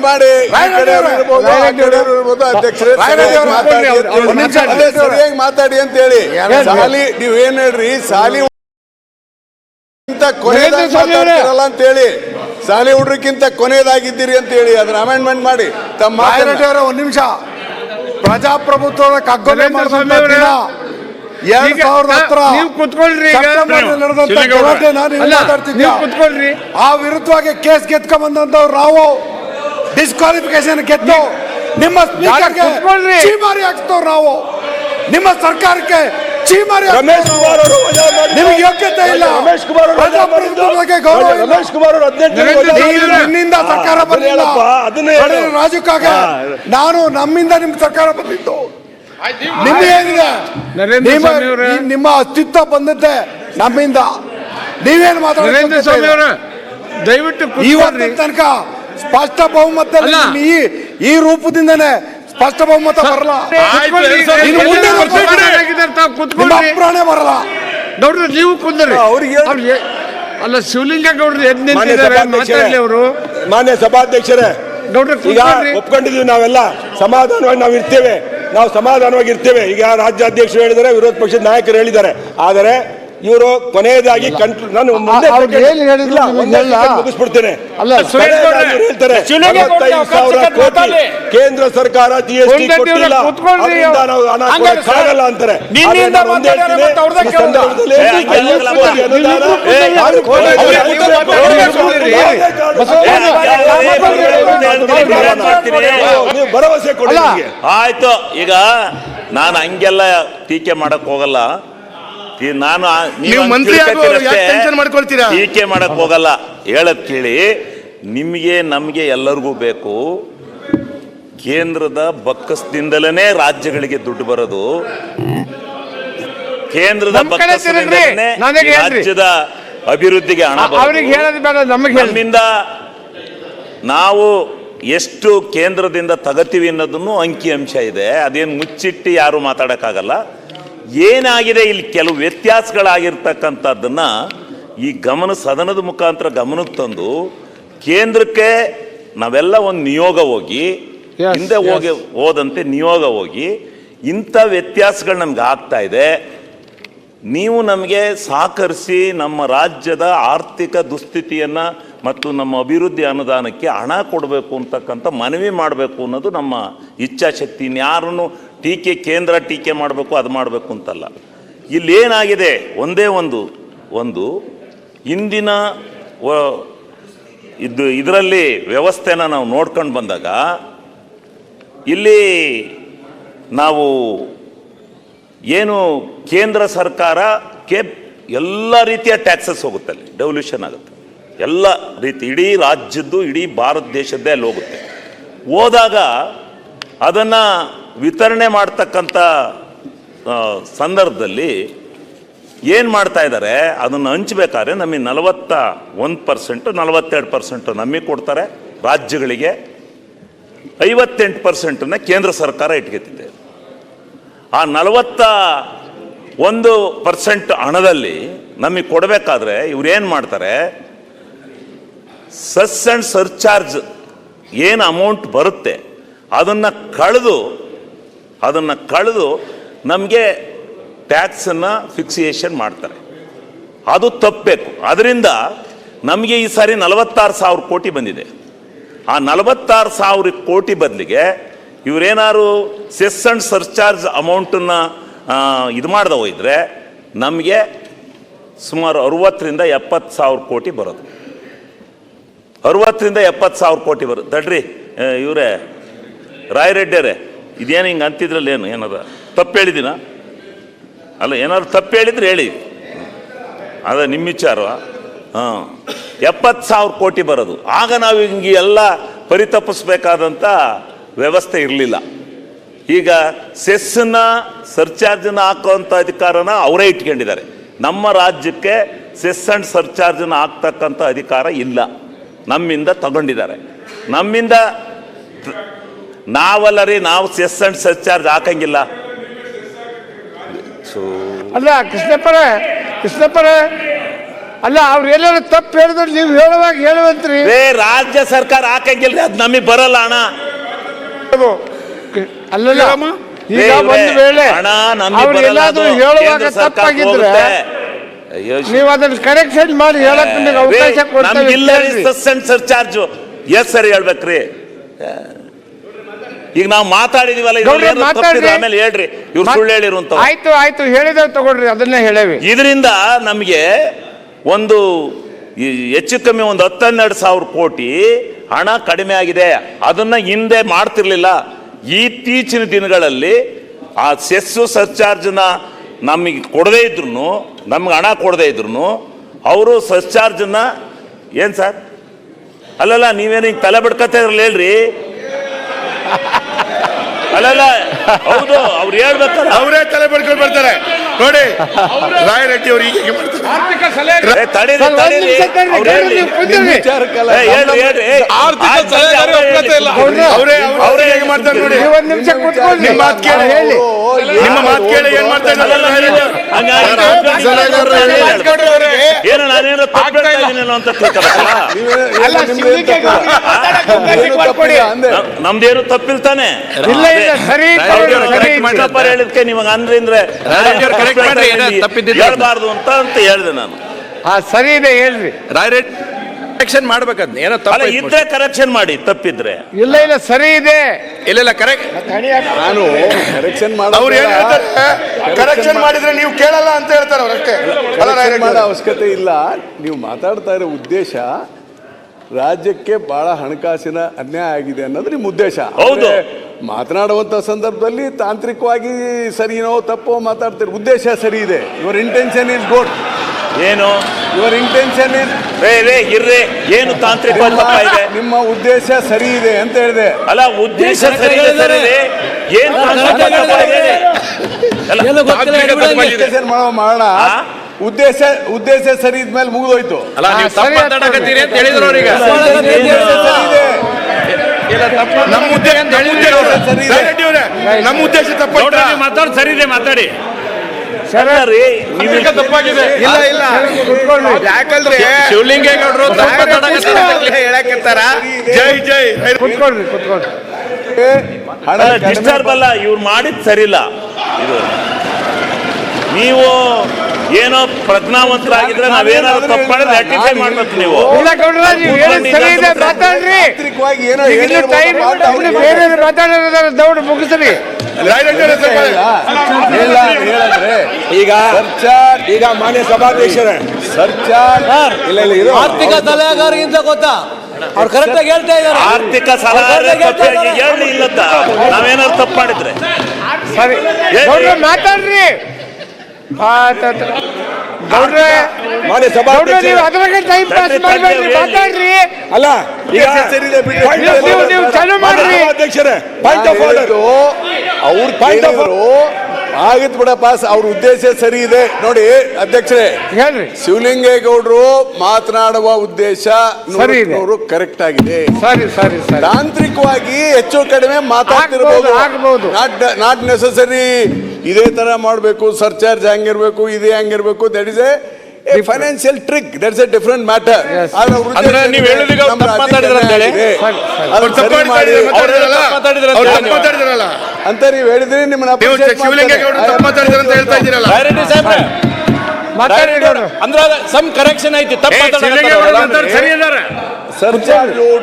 ದಯಮಾಡಿ ರಾಯರೆಡ್ಡಿ ಸರಿಯಾಗಿ ಮಾತಾಡಿ. ಅಂತ ಹೇಳಿ. ಸಾಲಿ ನೀವ್ ಏನ್ ಹೇಳ್ರಿ? ಸಾಲಿ ಇಂತ ಕೊನೆಯದಾಗಿ ನರೇಂದ್ರ ಸ್ವಾಮಿ ಅವರೇ. ಮಾತಾಡ್ತಿರಲ್ಲ ಅಂತ ಹೇಳಿ ಸಾಲಿ ಹುಡ್ರಕ್ಕಿಂತ ಕೊನೆಯದಾಗಿದ್ದೀರಿ ಅಂತ ಹೇಳಿ ಅದನ್ನ ಅಮೆಂಡ್ಮೆಂಟ್ ಮಾಡಿ. ತಮ್ಮ ಒಂದ್ ನಿಮಿಷ. ಪ್ರಜಾಪ್ರಭುತ್ವದ ಕಗ್ಗೊಲೆ. ಎರಡ್ ಸಾವಿರದ ಹತ್ತರ ನಡೆದಂತ ಅಲ್ಲ, ಕುತ್ಕೊಳ್ರಿ. ಆ ವಿರುದ್ಧವಾಗಿ ಕೇಸ್ ಗೆದ್ಕೊಂಡ್ ಬಂದಂತವ್ರು ನಾವು ಡಿಸ್ಕ್ವಾಲಿಫಿಕೇಶನ್ ಗೆದ್ದು ನಿಮ್ಮ ಸ್ಪೀಕರ್ಗೆ. ಚೀಮಾರಿ ಹಾಕ್ತವ್ರು ನಾವು. ನಿಮ್ಮ ಸರ್ಕಾರಕ್ಕೆ ಚೀಮಾರಿ ನಿಮ್ಗೆ. ನಿಮಗೆ ಯೋಗ್ಯತೆ ಇಲ್ಲ. ರಮೇಶ್ ಕುಮಾರ್ ರಮೇಶ್ ಕುಮಾರ್. ನಿನ್ನಿಂದ ಸರ್ಕಾರ ಬಂದಿಲ್ಲ. ಹೇಳು. ಬರೀ ನಾನು ನಮ್ಮಿಂದ ನಿಮ್ ಸರ್ಕಾರ ಬಂದಿತ್ತು. ನರೇಂದ್ರ ನಿಮ್ಮ ಅಸ್ತಿತ್ವ ಬಂದದ್ದೆ ನಮ್ಮಿಂದ. ನೀವೇನು ನರೇಂದ್ರ ಸ್ವಾಮಿ ಮಾತಾಡ ಅವರ ದಯವಿಟ್ಟು ಇವತ್ತಿನ ಒಂದು ತನಕ ಸ್ಪಷ್ಟ ಬಹುಮತ ಅಲ್ಲ. ಈ ಈ ರೂಪದಿಂದನೇ ಸ್ಪಷ್ಟ ಬಹುಮತ ಬರಲ್ಲ. ಇನ್ನು ಮುಂದೆ ಬರಲ್ಲ. ನೋಡ್ರಿ ನೀವು ಕುಂದ್ರಿ. ಅವ್ರಿಗೆ. ಅಲ್ಲ ಶಿವಲಿಂಗ ಗೌಡ್ರು ಎದ್ ನಿಂತಿದ್ದಾರೆ ಅವರು. ಮಾನ್ಯ ಸಭಾಧ್ಯಕ್ಷರೇ ನೋಡ್ರಿ ಈಗ ಒಪ್ಕೊಂಡಿದೀವಿ ನಾವೆಲ್ಲ. ಸಮಾಧಾನವಾಗಿ ನಾವು ಇರ್ತೇವೆ. ನಾವು ಸಮಾಧಾನವಾಗಿ ಇರ್ತೇವೆ. ಈಗ ರಾಜ್ಯಾಧ್ಯಕ್ಷರು ಹೇಳಿದ್ದಾರೆ ವಿರೋಧ ಪಕ್ಷದ ನಾಯಕರು ಹೇಳಿದ್ದಾರೆ. ಆದರೆ ಇವರು ಕೊನೆಯದಾಗಿ ಕಂಟ್ರೋಲ್ ನಾನು ಮುಂದೆ ಏನ್ ಹೇಳಿದ್ರು ಮುಗಿಸ್ಬಿಡ್ತೇನೆ. ಅಲ್ಲ, ಇವ್ರು ಹೇಳ್ತಾರೆ ಸಾವಿರ ಕೋಟಿ ಕೇಂದ್ರ ಸರ್ಕಾರ ಜಿ ಎಸ್ ಟಿ ಕೊಟ್ಟಿಲ್ಲ. ಅದರಿಂದ ನಾವು. ಹಣ ಕೊಡಕ್ಕಾಗಲ್ಲ ಅಂತಾರೆ. ನಿನ್ನಿಂದ ಆದ್ರೆ ನಾನು ಒಂದೇ ಮಾತಾಡ್ಯಾರೆ ಹೇಳ್ತೀನಿ, ಮತ್ತೆ ಅವ್ರದ್ದೇ ಈ ಸಂದರ್ಭದಲ್ಲಿ ಐವತ್ತು ಕೋಟಿ ಅನುದಾನ ಆರು ಕೋಟಿ ಅವ್ರಿಗೆ ಅನುದಾನ ನೀವು ಭರವಸೆ ಕೊಡಿ ನಮ್ಗೆ. ಆಯ್ತು ಈಗ ನಾನು ಹಂಗೆಲ್ಲ ಟೀಕೆ ಮಾಡಕ್ ಹೋಗಲ್ಲ. ಈ ನಾನು ನೀವ್ ಮಂತ್ರಿ ಆಗುವವರು ಯಾಕೆ ಟೆನ್ಷನ್ ಮಾಡ್ಕೊಳ್ತೀರಾ? ಟೀಕೆ ಮಾಡಕ್ ಹೋಗಲ್ಲ ಹೇಳತ್ ಕೇಳಿ ನಿಮಗೆ ನಮಗೆ ಎಲ್ಲರಿಗೂ ಬೇಕು ಕೇಂದ್ರದ ಬಕ್ಕಸದಿಂದಲೇ ರಾಜ್ಯಗಳಿಗೆ ದುಡ್ಡು ಬರೋದು ಕೇಂದ್ರದ ನಮ್ ಕಡೆ ತಿರುಗ್ರಿ. ಬಕ್ಕಸದಿಂದಲೇ ನನಗೆ ಹೇಳ್ರಿ. ರಾಜ್ಯದ ಅಭಿವೃದ್ಧಿಗೆ ಹಣ ಬರೋದು. ಅವ್ರಿಗೆ ಹೇಳೋದು ಬೇಡ ನಮಗೆ ಹೇಳಿ ನಮ್ಮಿಂದ ನಾವು ಎಷ್ಟು ಕೇಂದ್ರದಿಂದ ತಗತೀವಿ ಅನ್ನೋದನ್ನು ಅಂಕಿ ಅಂಶ ಇದೆ ಅದೇನು ಮುಚ್ಚಿಟ್ಟು ಯಾರು ಮಾತಾಡೋಕ್ಕಾಗಲ್ಲ ಏನಾಗಿದೆ ಇಲ್ಲಿ ಕೆಲವು ವ್ಯತ್ಯಾಸಗಳಾಗಿರ್ತಕ್ಕಂಥದ್ದನ್ನು ಈ ಗಮನ ಸದನದ ಮುಖಾಂತರ ಗಮನಕ್ಕೆ ತಂದು ಕೇಂದ್ರಕ್ಕೆ ನಾವೆಲ್ಲ ಒಂದು ನಿಯೋಗ ಹೋಗಿ ಹಿಂದೆ ಹೋಗಿ ಹೋದಂತೆ ನಿಯೋಗ ಹೋಗಿ ಇಂಥ ವ್ಯತ್ಯಾಸಗಳು ನಮ್ಗೆ ಆಗ್ತಾ ಇದೆ. ನೀವು ನಮಗೆ ಸಹಕರಿಸಿ ನಮ್ಮ ರಾಜ್ಯದ ಆರ್ಥಿಕ ದುಸ್ಥಿತಿಯನ್ನು ಮತ್ತು ನಮ್ಮ ಅಭಿವೃದ್ಧಿ ಅನುದಾನಕ್ಕೆ ಹಣ ಕೊಡಬೇಕು ಅಂತಕ್ಕಂಥ ಮನವಿ ಮಾಡಬೇಕು ಅನ್ನೋದು ನಮ್ಮ ಇಚ್ಛಾಶಕ್ತಿ. ಇನ್ಯಾರನ್ನು ಟೀಕೆ ಕೇಂದ್ರ ಟೀಕೆ ಮಾಡಬೇಕು, ಅದು ಮಾಡಬೇಕು ಅಂತಲ್ಲ. ಇಲ್ಲಿ ಏನಾಗಿದೆ ಒಂದೇ ಒಂದು ಒಂದು ಇಂದಿನ ಇದು, ಇದರಲ್ಲಿ ವ್ಯವಸ್ಥೆನ ನಾವು ನೋಡ್ಕೊಂಡು ಬಂದಾಗ, ಇಲ್ಲಿ ನಾವು ಏನು ಕೇಂದ್ರ ಸರ್ಕಾರ ಕೆ ಎಲ್ಲ ರೀತಿಯ ಟ್ಯಾಕ್ಸಸ್ ಹೋಗುತ್ತೆ ಅಲ್ಲಿ, ಡೆವಲ್ಯೂಷನ್ ಆಗುತ್ತೆ. ಎಲ್ಲ ರೀತಿ, ಇಡೀ ರಾಜ್ಯದ್ದು, ಇಡೀ ಭಾರತ ದೇಶದ್ದೇ ಅಲ್ಲಿ ಹೋಗುತ್ತೆ. ಹೋದಾಗ ಅದನ್ನು ವಿತರಣೆ ಮಾಡ್ತಕ್ಕಂಥ ಸಂದರ್ಭದಲ್ಲಿ ಏನು ಮಾಡ್ತಾ ಇದ್ದಾರೆ ಅದನ್ನು ಹಂಚ್ಬೇಕಾದ್ರೆ ನಮಗೆ ನಲವತ್ತ ಒಂದು ಪರ್ಸೆಂಟು, ನಲವತ್ತೆರಡು ಪರ್ಸೆಂಟು ನಮಗೆ ಕೊಡ್ತಾರೆ, ರಾಜ್ಯಗಳಿಗೆ ಐವತ್ತೆಂಟು ಪರ್ಸೆಂಟನ್ನು ಕೇಂದ್ರ ಸರ್ಕಾರ ಇಟ್ಕೊತಿದೆ ಆ ನಲವತ್ತ ಒಂದು ಪರ್ಸೆಂಟ್ ಹಣದಲ್ಲಿ ನಮಗೆ ಕೊಡಬೇಕಾದ್ರೆ ಇವ್ರೇನು ಮಾಡ್ತಾರೆ, ಸಸ್ ಆ್ಯಂಡ್ ಸರ್ಚಾರ್ಜ್ ಏನು ಅಮೌಂಟ್ ಬರುತ್ತೆ, ಅದನ್ನು ಕಳೆದು ಅದನ್ನು ಕಳೆದು ನಮಗೆ ಟ್ಯಾಕ್ಸನ್ನು ಫಿಕ್ಸಿಯೇಷನ್ ಮಾಡ್ತಾರೆ. ಅದು ತಪ್ಪಬೇಕು ಅದರಿಂದ ನಮಗೆ ಈ ಸಾರಿ ನಲವತ್ತಾರು ಸಾವಿರ ಕೋಟಿ ಬಂದಿದೆ. ಆ ನಲವತ್ತಾರು ಸಾವಿರ ಕೋಟಿ ಬದಲಿಗೆ ಇವರೇನಾದ್ರು ಸೆಸ್ ಅಂಡ್ ಸರ್ಚಾರ್ಜ್ ಅಮೌಂಟನ್ನು ಇದು ಮಾಡ್ದೆ ಹೋಯಿದ್ರೆ ನಮಗೆ ಸುಮಾರು ಅರುವತ್ತರಿಂದ ಎಪ್ಪತ್ತು ಸಾವಿರ ಕೋಟಿ ಬರೋದು. ಅರುವತ್ತರಿಂದ ಎಪ್ಪತ್ತು ಸಾವಿರ ಕೋಟಿ ಬರೋದು ತಡ್ರಿ ಇವರೇ ರಾಯರೆಡ್ಡಿಯರೇ ಇದೇನು ಹಿಂಗೆ ಅಂತಿದ್ರಲ್ಲಿ ಏನು? ಏನದ? ತಪ್ಪು ಹೇಳಿದ್ದೀನ? ಅಲ್ಲ, ಏನಾದ್ರು ತಪ್ಪು ಹೇಳಿದ್ರೆ ಹೇಳಿ. ಅದ ನಿಮ್ಮ ವಿಚಾರ. ಹಾಂ. ಎಪ್ಪತ್ತು ಸಾವಿರ ಕೋಟಿ ಬರೋದು. ಆಗ ನಾವು ಹಿಂಗೆ ಎಲ್ಲ ಪರಿತಪಿಸ್ಬೇಕಾದಂಥ ವ್ಯವಸ್ಥೆ ಇರಲಿಲ್ಲ. ಈಗ ಸೆಸ್ಸನ್ನ ಸರ್ಚಾರ್ಜನ್ನ ಹಾಕುವಂಥ ಅಧಿಕಾರನ ಅವರೇ ಇಟ್ಕೊಂಡಿದ್ದಾರೆ. ನಮ್ಮ ರಾಜ್ಯಕ್ಕೆ ಸೆಸ್ ಅಂಡ್ ಸರ್ಚಾರ್ಜನ್ನ ಹಾಕ್ತಕ್ಕಂಥ ಅಧಿಕಾರ ಇಲ್ಲ. ನಮ್ಮಿಂದ ತಗೊಂಡಿದ್ದಾರೆ. ನಮ್ಮಿಂದ ನಾವಲ್ಲ ರೀ ನಾವು ಸೆಸ್ ಅಂಡ್ ಸರ್ಚಾರ್ಜ್ ಹಾಕಂಗಿಲ್ಲ. ಸೊ ಅಲ್ಲ ಕೃಷ್ಣಪ್ಪರೇ ಕೃಷ್ಣಪ್ಪರೇ ಅಲ್ಲ ಅವ್ರು ಎಲ್ಲರೂ ತಪ್ಪು ಹೇಳಿದ್ರು ನೀವು ಹೇಳುವಾಗ ಹೇಳುವಂತ್ರಿ. ರೇ ರಾಜ್ಯ ಸರ್ಕಾರ ಹಾಕಂಗಿಲ್ಲ ಅದ್ ನಮಗೆ ಬರಲ್ಲ ಅಣ್ಣ. ಅಲ್ಲ ಈಗ ರೇ, ಒಂದು ಇವ್ರೇ, ವೇಳೆ ಹಣ ನಮಗೆ ಅವ್ರು ಬರಲ್ಲ ಎಲ್ಲಾದ್ರೂ ಹೇಳುವಾಗ ಕೇಂದ್ರ ಸರ್ಕಾರಕ್ಕೆ ತಪ್ಪಾಗಿದ್ರೆ ಹೋಗುತ್ತೆ. ಅಯ್ಯೋ, ನೀವು ಅದನ್ನ ಕರೆಕ್ಷನ್ ಮಾಡಿ ಹೇಳಕ್ ನಿಮಗೆ ಅವಕಾಶ ಕೊಡ್ತೇವೆ ನಮ್ಗಿಲ್ಲ ಕೇಳ್ರಿ. ಸೆಸ್ ಅಂಡ್ ಸರ್ಚಾರ್ಜ್ ಎಸ್ ಸರಿ ಹೇಳ್ಬೇಕ್ರಿ. ಈಗ ನಾವು ಮಾತಾಡಿದೀವಲ್ಲ ಆಮೇಲೆ ಹೇಳ್ರಿ. ಇವ್ರು ಸುಳ್ಳು ಹೇಳಿರುವಂತ ಆಯ್ತು ಆಯ್ತು ಹೇಳಿದ ತಗೊಳ್ರಿ ಅದನ್ನೇ ಹೇಳೇವಿ. ಇದರಿಂದ ನಮಗೆ ಒಂದು ಹೆಚ್ಚು ಕಮ್ಮಿ ಒಂದು ಹತ್ತೆರಡು ಸಾವಿರ ಕೋಟಿ ಹಣ ಕಡಿಮೆ ಆಗಿದೆ. ಅದನ್ನ ಹಿಂದೆ ಮಾಡ್ತಿರ್ಲಿಲ್ಲ. ಇತ್ತೀಚಿನ ದಿನಗಳಲ್ಲಿ ಆ ಸೆಸ್ಸು ಸರ್ಚಾರ್ಜ್ನ ನಮಗೆ ಕೊಡದೇ ಇದ್ರು ನಮ್ಗೆ ಹಣ ಕೊಡದೇ ಇದ್ರು ಅವರು ಸರ್ಚಾರ್ಜನ್ನ ಏನು ಸರ್? ಅಲ್ಲಲ್ಲ ನೀವೇನು ಹಿಂಗೆ ತಲೆ ಬಿಡ್ಕತ್ತ ಇರಲಿಲ್ಲ ಹೇಳ್ರಿ. ಅಲ್ಲಲ್ಲ ಹೌದು ಅವ್ರು ಹೇಳ್ಬೇಕಲ್ಲ ಅವರೇ ತಲೆ ಬಡ್ಕೊಂಡು ಬರ್ತಾರೆ ನೋಡಿ ರಾಯ ರೆಡ್ಡಿ ಅವ್ರು ಹೀಗೆ ಮಾಡ್ತಾರೆ ತಡೀರಿ, ತಡೀರಿ. ಅವ್ರು ಕುಂದ್ರಿ. ವಿಚಾರಕ್ಕಲ್ಲ ಹೇಳ್ರಿ. ಏ, ಆರ್ಥಿಕ ಸಲಹೆಗಾರ ಇಲ್ಲ. ಅವರೇ ಅವರೇ ಹೇಗೆ ಮಾಡ್ತಾರೆ ನೋಡಿ ಒಂದು ಒಂದ್ ನಿಮಿಷ ಕೂತ್ಕೊಳ್ಳಿ ನಿಮ್ಮ ಮಾತು ಕೇಳಿ. ಹೇಳಿ ನಿಮ್ಮ ಮಾತು ಕೇಳಿ ಏನ್ ಮಾಡ್ತಾ ಇದ್ದಾರೆ ರಾಯ ನಮ್ದೇನು ತಪ್ಪಿಲ್ತಾನೆ ಹೇಳಿದ್ಕೆ ನಿಮಗೆ ಅಂದ್ರೆ ಹೇಳ್ಬಾರ್ದು ಅಂತ ಅಂತ ಹೇಳ್ದೆ ನಾನು. ಹಾ ಸರಿ ಇದೆ ಹೇಳ್ರಿ. ರಾಯರೆಡ್ ಕರೆಕ್ಷನ್ ಮಾಡ್ಬೇಕದ್ ಏನೋ ಅಲ್ಲ ತಪ್ಪ ಇದ್ರೆ ಕರೆಕ್ಷನ್ ಮಾಡಿ ತಪ್ಪಿದ್ರೆ. ಇಲ್ಲ ಇಲ್ಲ ಸರಿ ಇದೆ. ಇಲ್ಲ ಇಲ್ಲ ಕರೆಕ್ಟ್ ನಾನು ಕರೆಕ್ಷನ್ ಅವ್ರು ಏನ್ ಹೇಳ್ತಾರೆ? ಕರೆಕ್ಷನ್ ಮಾಡಿದ್ರೆ ನೀವು ಕೇಳಲ್ಲ ಅಂತ ಹೇಳ್ತಾರೆ ಅವ್ರಷ್ಟೇ ಅಲ್ಲ ಮಾಡೋ. ಅವಶ್ಯಕತೆ ಇಲ್ಲ. ನೀವು ಮಾತಾಡ್ತಾ ಇರೋ ಉದ್ದೇಶ ರಾಜ್ಯಕ್ಕೆ ಬಹಳ ಹಣಕಾಸಿನ ಅನ್ಯಾಯ ಆಗಿದೆ ಅನ್ನೋದು ನಿಮ್ಮ ಉದ್ದೇಶ. ಹೌದು. ಆದ್ರೆ ಮಾತನಾಡುವಂತ ಸಂದರ್ಭದಲ್ಲಿ ತಾಂತ್ರಿಕವಾಗಿ ಸರಿನೋ ತಪ್ಪೋ ಮಾತಾಡ್ತೀರಿ ಉದ್ದೇಶ ಸರಿ ಇದೆ. ಯುವರ್ ಇಂಟೆನ್ಷನ್ ಇಸ್ ಗುಡ್ ಏನು? ಯುವರ್ ಇಂಟೆನ್ಷನ್ ರೇ ರೇ ಇರ್ರಿ. ಏನು ತಾಂತ್ರಿಕ ಇದೆ? ನಿಮ್ಮ ಉದ್ದೇಶ ಸರಿ ಇದೆ ಅಂತ ಹೇಳಿದೆ. ಅಲ್ಲ ಉದ್ದೇಶ ಸರಿ ಇದೆ, ಸರಿ ಇದೆ. ಏನ್ ತಾಂತ್ರಿಕ ತಪ್ಪ ಇದೆ? ಅಲ್ಲ, ತಾಂತ್ರಿಕ ತಪ್ಪಲ್ಲಿದೆ. ಡಿಸ್ಕಷನ್ ಮಾಡೋ ಮಾಡೋಣ ಉದ್ದೇಶ ಉದ್ದೇಶ ಸರಿ ಇದ್ಮೇಲೆ ಮುಗಿದೋಯ್ತು. ಅಲ್ಲ ನೀವು ತಪ್ಪು ಮಾತಾಡಕತ್ತೀರಿ ಅಂತ ಹೇಳಿದ್ರು ಅವ್ರೀಗ ಉದ್ದೇಶ ಸರಿ ಇದೆ. ನಮ್ಮ ಉದ್ದೇಶ ನಮ್ಮ ಉದ್ದೇಶ ಸರಿ ಇದೆ. ಅವರೇ. ನಮ್ಮ ಉದ್ದೇಶ ತಪ್ಪಾಯ್ತಾ ಮಾತಾಡಿ ಸರಿ ಇದೆ ಮಾತಾಡಿ. ಅಲ್ಲ ರೀ ತಪ್ಪಾಗಿದೆ. ಇಲ್ಲ ಇಲ್ಲ. ಯಾಕಂದ್ರೆ ಶಿವಲಿಂಗೇಗೌಡರು ಜೈ ಜೈ. ಕೂತ್ಕೊಳ್ರಿ ಕೂತ್ಕೊಳ್ರಿ ಹಣ ಡಿಸ್ಟರ್ಬ್ ಅಲ್ಲ ಇವ್ರು ಮಾಡಿದ್ ಸರಿಲ್ಲ. ಇದು. ನೀವು ಏನೋ ಪ್ರಜ್ಞಾವಂತರಾಗಿದ್ರೆ ನಾವೇನಾದ್ರು ತಪ್ಪು ಮಾಡಿದ್ರೆ ರೆಟಿಫೈ ಮಾಡ್ಬೇಕು ನೀವು. ಸರಿ ಮಾತಾಡ್ರಿ. ಬೇರೆ ದೌಡ್ ಮುಗಿಸ್ರಿ. ಇಲ್ಲ, ಈಗ ಸರ್ಚಾರ್. ಈಗ ಮಾನ್ಯ ಸಭಾಧ್ಯಕ್ಷರೇ. ಸರ್ಚಾರ್. ಇಲ್ಲ ಇಲ್ಲ ಇದು ಆರ್ಥಿಕ ಸಲಹೆಗಾರಗಿಂತ ಗೊತ್ತಾ? ಅವ್ರು ಕರೆಕ್ಟ್ ಆಗಿ ಹೇಳ್ತಾ ಇದ್ದಾರೆ. ಆರ್ಥಿಕ ಸಲಹೆ ತಪ್ಪಾಗಿ ಹೇಳಿ ಇಲ್ಲತ್ತ? ನಾವೇನಾದ್ರು ತಪ್ಪು ಮಾಡಿದ್ರೆ? ಸರಿ. ಗೌಡ್ರ ಮಾತಾಡ್ರಿ. ಮಾತಾಡ್ ಗೌಡ್ರೆ ಮಾನ್ಯ ಸಭಾಧ್ಯಕ್ಷರೇ. ನೀವು ಅದ್ರಾಗೆ ಟೈಮ್ ಪಾಸ್ ಮಾಡ್ಬೇಡ್ರಿ ಮಾತಾಡ್ರಿ. ಅಲ್ಲ ಈಗ ನೀವು- ನೀವು- ಚಾಲು ಮಾಡ್ರಿ. ಅಧ್ಯಕ್ಷರೇ ಪಾಯಿಂಟ್ ಆಫ್ ಆರ್ಡರ್ ಅವ್ರು ಪಾಯಿಂಟ್ ಆಫ್ ಆಗಿತ್ ಬಿಡಪ್ಪ ಅವ್ರ ಉದ್ದೇಶ ಸರಿ ಇದೆ. ನೋಡಿ ಅಧ್ಯಕ್ಷರೇ ಹೇಳ್ರಿ. ಶಿವಲಿಂಗೇಗೌಡರು ಮಾತನಾಡುವ ಉದ್ದೇಶ ಸರಿ ಇದೆ. ಕರೆಕ್ಟ್ ಆಗಿದೆ. ಸರಿ ಸರಿ ಸರಿ. ತಾಂತ್ರಿಕವಾಗಿ ಹೆಚ್ಚು ಕಡಿಮೆ ಮಾತಾಡ್ತಿರ್ಬೋದು. ಆಗ್ಬೋದು. ನಾಟ್ ನಾಟ್ ನೆಸಸರಿ ಇದೇ ತರ ಮಾಡಬೇಕು ಸರ್ಚಾರ್ಜ್ ಹಂಗಿರ್ಬೇಕು ಇದೇ ಹಂಗಿರ್ಬೇಕು. That is a financial trick that's a different matter Yes. ಅಂದ್ರೆ ನೀವು ಹೇಳಿದಾಗ ಅವ್ರು ತಪ್ಪು ಮಾತಾಡಿದ್ರು ಅಂತ ಹೇಳಿ? ಸರಿ, ಸರಿ. ಅವ್ರು ತಪ್ಪು ಮಾತಾಡಿದ್ರಲ್ಲ? ಅವ್ರು ಅಂತ ತಪ್ಪು ಮಾತಾಡಿದ್ರಲ್ಲ. ಅಂತ ನೀವು ಹೇಳಿದ್ರಿ ನಿಮ್ಮನ್ನ. ಅಂತ ಹೇಳ್ತಾ ಇದ್ದೀರಲ್ಲ. ಅಂದ್ರೆ ಸಮ್ ಕರೆಕ್ಷನ್ ಐತಿ ತಪ್ಪು ಸರಿ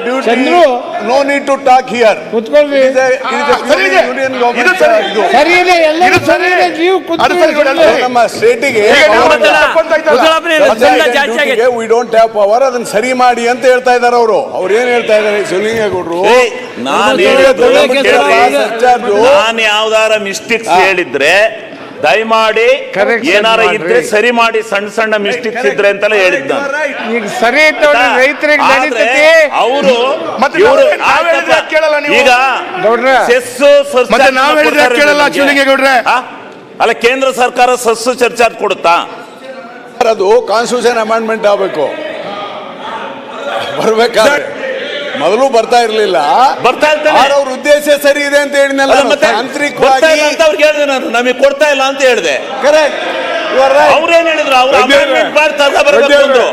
duty, ಚಂದ್ರು. no need to talk here a ಸರಿ ಇದೆ. ಇದು ಸರಿ. ಇದೆ. ಇದು. ಸರಿ ಇದೆ ನೀವು ನಮ್ಮ ಸ್ಟೇಟಿಗೆ? ವಿ ಡೋಂಟ್ ಹ್ಯಾವ್ ಪವರ್ ಅದನ್ನ ಸರಿ ಮಾಡಿ ಅಂತ ಹೇಳ್ತಾ ಇದಾರೆ ಅವರು. ಅವ್ರು ಏನ್ ಹೇಳ್ತಾ ಇದಾರೆ ಶಿವಲಿಂಗೇಗೌಡರು. ನಾನ್ ಯಾವ್ದಾರ ಮಿಸ್ಟೇಕ್ಸ್ ಹೇಳಿದ್ರೆ ದಯಮಾಡಿ ಏನಾರ. ಇದ್ರೆ ಸರಿ ಮಾಡಿ ಸಣ್ಣ ಸಣ್ಣ ಮಿಸ್ಟೇಕ್ಸ್ ಇದ್ರೆ ಅಂತೆಲ್ಲ ಹೇಳಿದ್ದ ಈಗ ಸರಿ ಇದ್ದವ್ರಿ ರೈತರಿಗೆ ನಡೀತೈತಿ ಅವರು ಮತ್ತೆ ನಾವು- ನಾವು ಹೇಳಿದ್ರೆ ಕೇಳಲ್ಲ ನೀವು? ಈಗ ಗೌಡ್ರ ಸೆಸ್ಸು ಮತ್ತೆ ನಾವು ಹೇಳಿದ್ರೆ ಕೇಳಲ್ಲ ನಿಮ್ಗೆ? ಶಿವಲಿಂಗೇಗೌಡ್ರೆ? ಆ? ಅಲ್ಲ ಕೇಂದ್ರ ಸರ್ಕಾರ ಸಸ್ಸು ಚರ್ಚಾ ಕೊಡುತ್ತಾ ಅದು ಕಾನ್ಸ್ಟಿಟ್ಯೂಷನ್ ಅಮೆಂಡ್ಮೆಂಟ್ ಆಗಬೇಕು ಬರ್ಬೇಕಾದ್ರೆ ಮೊದಲು ಬರ್ತಾ ಇರ್ಲಿಲ್ಲ. ಬರ್ತಾ ಇರ್ತಾನೆ. ಆದ್ರೆ ಅವ್ರ ಉದ್ದೇಶ ಸರಿ ಇದೆ ಅಂತ ಹೇಳಿದ್ನಲ್ಲ ಮತ್ತೆ ಬರ್ತಾ ತಾಂತ್ರಿಕವಾಗಿ ಇಲ್ಲ ಅಂತ ಅವ್ರಿಗೆ ಹೇಳಿದೆ ನಾನು. ನಮಗೆ ಕೊಡ್ತಾ ಇಲ್ಲ ಅಂತ ಹೇಳಿದೆ. ಕರೆಕ್ಟ್ ಅವ್ರೇನ್ ಹೇಳಿದ್ರು? ಅವ್ರು ರೆಡ್ಡಿ ಅವ್ರೆ. amendment ಮಾಡಿ ತಗ ರೆಡ್ಡಿ ಬರ್ಬೇಕು ಅವ್ರೆ, ಒಂದು.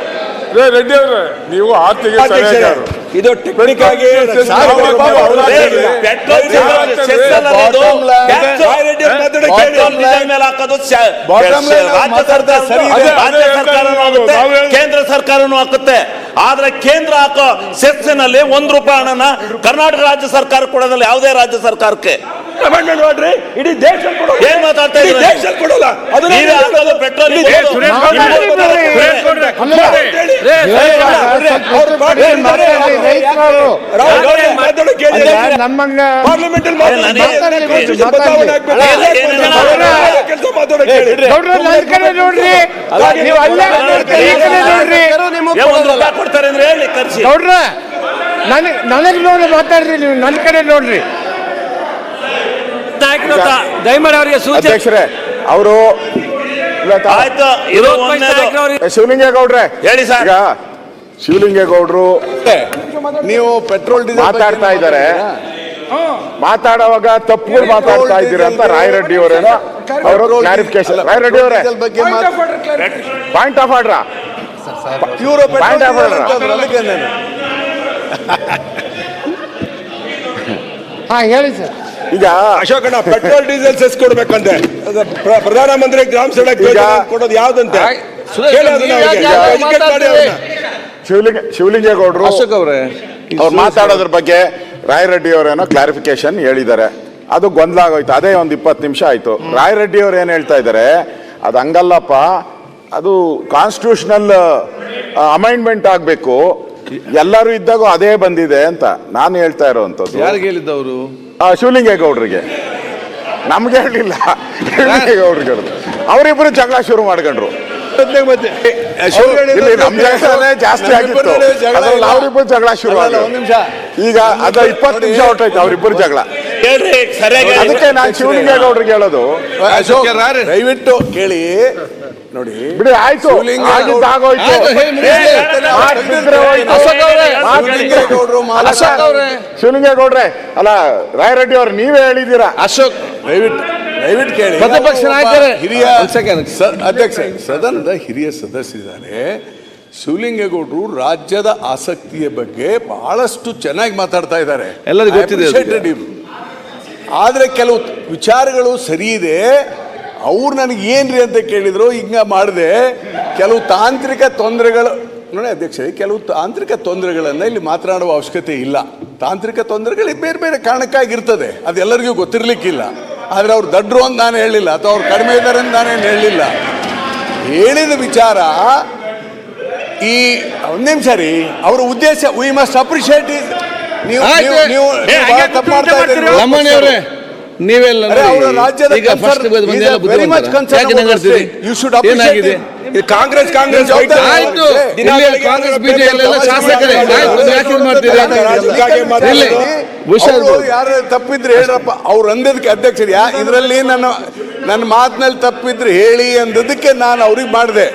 ರೇ ರೆಡ್ಡಿ ಅವ್ರೆ ನೀವು ಆರ್ಥಿಕ ಸಲಹೆಗಾರರು. ಇದು ಟೆಕ್ನಿಕ್ ಆಗಿ ಅವ್ರ ಮೇಲೆ ಹಾಕೋದು ರಾಜ್ಯ ಸರ್ಕಾರ ಸರಿ ಇದೆ. ರಾಜ್ಯ ಅದೇ ಸರ್ಕಾರನೂ ಆಗುತ್ತೆ. ಕೇಂದ್ರ ಸರ್ಕಾರನೂ ಹಾಕುತ್ತೆ ಆದ್ರೆ ಕೇಂದ್ರ ಹಾಕೋ ಸೆಸ್ನಲ್ಲಿ ಒಂದ್ ರೂಪಾಯಿ ಹಣನ ಕರ್ನಾಟಕ ರಾಜ್ಯ ಸರ್ಕಾರ ಕೊಡೋದಿಲ್ಲ ಯಾವುದೇ ರಾಜ್ಯ ಸರ್ಕಾರಕ್ಕೆ. ಅಮೆಂಡ್ಮೆಂಟ್ ಮಾಡ್ರಿ. ಇಡೀ ದೇಶ ಏನ್ ಮಾತಾಡ್ತಾ ಇದ್ದೀರಾ ದೇಶ ಕೊಡೋಲ್ಲ ನೀವೇ ಹಾಕೋದು ಪೆಟ್ರೋಲ್. ಪಾರ್ಲಿಮೆಂಟ್ ಅಲ್ಲಿ ಕೆಲಸ ಮಾತಾಡೋಕೆ ನೀವು ಅಲ್ಲೇ ನೋಡ್ರಿ ಏ, ಒಂದ್ ರೂಪಾಯಿ ಕೊಡ್ತಾರೆ ಅಂದ್ರೆ ಹೇಳಿ ಕರ್ಸಿ. ನೋಡ್ರ ನನಗ್ ನನಗ್ ನೋಡಿ ಮಾತಾಡ್ರಿ ನೀವು ನನ್ನ ಕಡೆ ನೋಡ್ರಿ. ದಯಮಾಡಿ ಅವರಿಗೆ ಸೂಚನೆ ಅಧ್ಯಕ್ಷರೇ ಅವರು ಶಿವಲಿಂಗೇಗೌಡ್ರೆ ಹೇಳಿ ಸರ್. ಶಿವಲಿಂಗೇಗೌಡರು ನೀವು ಪೆಟ್ರೋಲ್ ಡೀಸೆಲ್ ಮಾತಾಡ್ತಾ ಇದ್ದಾರೆ? ಮಾತಾಡುವಾಗ ತಪ್ಪು ಮಾತಾಡ್ತಾ ಇದ್ದೀರಾ ಅಂತ ರಾಯರೆಡ್ಡಿ ಅವರೇನೋ ಅವರು. ಕ್ಲಾರಿಫಿಕೇಶನ್ ರಾಯರೆಡ್ಡಿ ಅವರೇ. ಬಗ್ಗೆ point of order point of order. ಹಾ ಹೇಳಿ ಸರ್. ಈಗ ಅಶೋಕಣ್ಣ ಪೆಟ್ರೋಲ್ ಡೀಸೆಲ್ ಸೆಸ್ ಕೊಡ್ಬೇಕಂತೆ ಪ್ರಧಾನಮಂತ್ರಿ ಗ್ರಾಮ ಸಡಕ್ ಕೊಡೋದು ಯಾವ್ದಂತೆ? ಶಿವಲಿಂಗ ಶಿವಲಿಂಗೇಗೌಡರು ಅಶೋಕ್ ಅವರೇ ಅವ್ರು ಮಾತಾಡೋದ್ರ ಬಗ್ಗೆ ರಾಯರೆಡ್ಡಿ ಅವರೇನೋ ಕ್ಲಾರಿಫಿಕೇಶನ್ ಹೇಳಿದ್ದಾರೆ. ಅದು ಗೊಂದಲ ಆಗೋಯ್ತು ಅದೇ ಒಂದು ಇಪ್ಪತ್ತು ನಿಮಿಷ ಆಯಿತು. ರಾಯರೆಡ್ಡಿ ಅವ್ರು ಏನು ಹೇಳ್ತಾ ಇದ್ದಾರೆ ಅದು ಹಂಗಲ್ಲಪ್ಪ. ಅದು ಕಾನ್ಸ್ಟಿಟ್ಯೂಷನಲ್ ಅಮೈಂಡ್ಮೆಂಟ್ ಆಗಬೇಕು. ಎಲ್ಲರೂ ಇದ್ದಾಗ ಅದೇ ಬಂದಿದೆ ಅಂತ ನಾನು ಹೇಳ್ತಾ ಇರೋವಂಥದ್ದು. ಯಾರಿಗೆ ಹೇಳಿದ್ದವರು? ಶಿವಲಿಂಗೇಗೌಡರಿಗೆ. ನಮ್ಗೆ ಹೇಳಲಿಲ್ಲ ಶಿವಲಿಂಗೇಗೌಡರಿಗೆ ಅವರಿಬ್ಬರು ಜಗಳ ಶುರು ಮಾಡ್ಕೊಂಡ್ರು. ಜಾಸ್ತಿ ಆಗಿತ್ತು. ಅವರಿಬ್ಬರು ಜಗಳ ಶುರು ಒಂದು ನಿಮಿಷ. ಈಗ ಅದ ಇಪ್ಪತ್ತು ನಿಮಿಷ ಹೊರಟೈತೆ ಅವರಿಬ್ಬರು ಜಗಳ. ಅದಕ್ಕೆ ನಾನು ಶಿವಲಿಂಗೇಗೌಡರಿಗೆ ಹೇಳೋದು. ಅಶೋಕ್ ದಯವಿಟ್ಟು ಕೇಳಿ. ನೋಡಿ ಬಿಡಿ ಆಯ್ತು ಶಿವಲಿಂಗೇಗೌಡ- ಆಗಿದ್ದು ಆಗೋಯ್ತು ಆಯ್ತು, ಹೇಳಿ, ಮುಗಿಸ್ಲಿ. ಮಾತ್ ಬಿದ್ರೆ ಹೋಯ್ತು. ಅಶೋಕ್ ಅವ್ರೆ, ಮಾತ್ ಬಿದ್ರೆ- ಶಿವಲಿಂಗೇಗೌಡರು ಅಲ್ಲ ರಾಯರೆಡ್ಡಿ ಅವ್ರು ನೀವೇ ಹೇಳಿದ್ದೀರಾ ಅಶೋಕ್ ದಯವಿಟ್ಟು ದಯವಿಟ್ಟು ಕೇಳಿ ಪ್ರತಿಪಕ್ಷ ನಾಯಕರೇ. ಹಿರಿಯ ಅಧ್ಯಕ್ಷ ಸದನದ ಹಿರಿಯ ಸದಸ್ಯರಿದ್ದಾರೆ ಶಿವಲಿಂಗೇಗೌಡರು ರಾಜ್ಯದ ಆಸಕ್ತಿಯ ಬಗ್ಗೆ ಬಹಳಷ್ಟು ಚೆನ್ನಾಗಿ ಮಾತಾಡ್ತಾ ಇದ್ದಾರೆ ಎಲ್ಲರಿಗೂ ಗೊತ್ತಿದೆ ಆದ್ರೆ ಕೆಲವು ವಿಚಾರಗಳು ಸರಿ ಇದೆ ಅವ್ರು ನನಗೆ ಏನ್ರಿ ಅಂತ ಕೇಳಿದ್ರು ಹಿಂಗ ಮಾಡಿದೆ. ಕೆಲವು ತಾಂತ್ರಿಕ ತೊಂದರೆಗಳು ನೋಡಿ ಅಧ್ಯಕ್ಷ ಕೆಲವು ತಾಂತ್ರಿಕ ತೊಂದರೆಗಳನ್ನು ಇಲ್ಲಿ ಮಾತನಾಡುವ ಅವಶ್ಯಕತೆ ಇಲ್ಲ. ತಾಂತ್ರಿಕ ತೊಂದರೆಗಳು ಬೇರೆ ಬೇರೆ ಕಾರಣಕ್ಕಾಗಿರ್ತದೆ ಅದೆಲ್ಲರಿಗೂ ಗೊತ್ತಿರ್ಲಿಕ್ಕಿಲ್ಲ. ಆದ್ರೆ ಅವ್ರು ದಡ್ರು ಅಂತ ನಾನು ಹೇಳಿಲ್ಲ ಅಥವಾ ಅವ್ರು ಕಡಿಮೆ ಇದ್ದಾರೆ ಅಂತ ನಾನೇನು ಹೇಳಿಲ್ಲ ಹೇಳಿದ ವಿಚಾರ ಈ ಒಂದ್ ನಿಮಿಷ ರೀ ಅವರ ಉದ್ದೇಶ ವಿ ಮಸ್ಟ್ ಅಪ್ರಿಶಿಯೇಟ್ ನೀವು ನೀವು- ನೀವು ಏ, ನೀವು ತಪ್ಪು ಮಾಡ್ತಾ ಇದ್ದೀರಿ. ನೀವೆಲ್ಲ ಈಗ ಫಸ್ಟ್ ಏನಾಗಿದೆ? ಇದು ಕಾಂಗ್ರೆಸ್ ಕಾಂಗ್ರೆಸ್ ಆಯ್ತು. ಕಾಂಗ್ರೆಸ್ ಎಲ್ಲ ಬಿಜೆಪಿ ಎಲ್ಲ ಶಾಸಕರೇ. ಯಾಕೆ ಮಾಡ್ತೀರಿ? ಹುಷಾರು ಯಾರು ತಪ್ಪಿದ್ರೆ ಹೇಳಪ್ಪ ಅವ್ರು ಅಂದದಕ್ಕೆ ಅಧ್ಯಕ್ಷರು ಯಾ ಇದರಲ್ಲಿ ನನ್ನ ನನ್ನ ಮಾತಿನಲ್ಲಿ ತಪ್ಪಿದ್ರೆ ಹೇಳಿ ಅಂದದಕ್ಕೆ ನಾನು ಅವ್ರಿಗೆ ಮಾಡಿದೆ.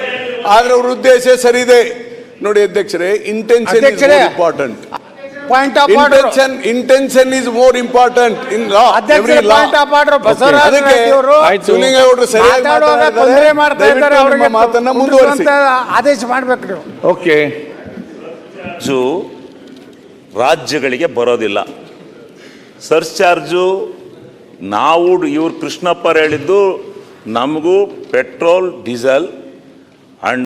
ಆದ್ರೆ ಅವ್ರ ಉದ್ದೇಶ ಸರಿ ಇದೆ ನೋಡಿ ಅಧ್ಯಕ್ಷರೇ intention important point of order intention intention is more important in law ಅಧ್ಯಕ್ಷರೇ ಪಾಯಿಂಟ್ ಆಫ್ ಆರ್ಡರ್ ಬಸವರಾಜ ಅವರು ಸರಿಯಾಗಿ ಮಾತಾಡುವಾಗ. ತೊಂದರೆ ಮಾಡ್ತಾ ಇದ್ದಾರೆ ಅವರಿಗೆ. ಮಾತನ್ನ ಮುಂದುವರಿಸಿ. ಆದೇಶ ಮಾಡ್ಬೇಕು ನೀವು. ಓಕೆ. ಚಾರ್ಜು ರಾಜ್ಯಗಳಿಗೆ ಬರೋದಿಲ್ಲ. ಸರ್ಚಾರ್ಜು ನಾವು ಇವ್ರು ಕೃಷ್ಣಪ್ಪರು ಹೇಳಿದ್ದು ನಮಗೂ ಪೆಟ್ರೋಲ್ ಡೀಸೆಲ್ ಅಂಡ್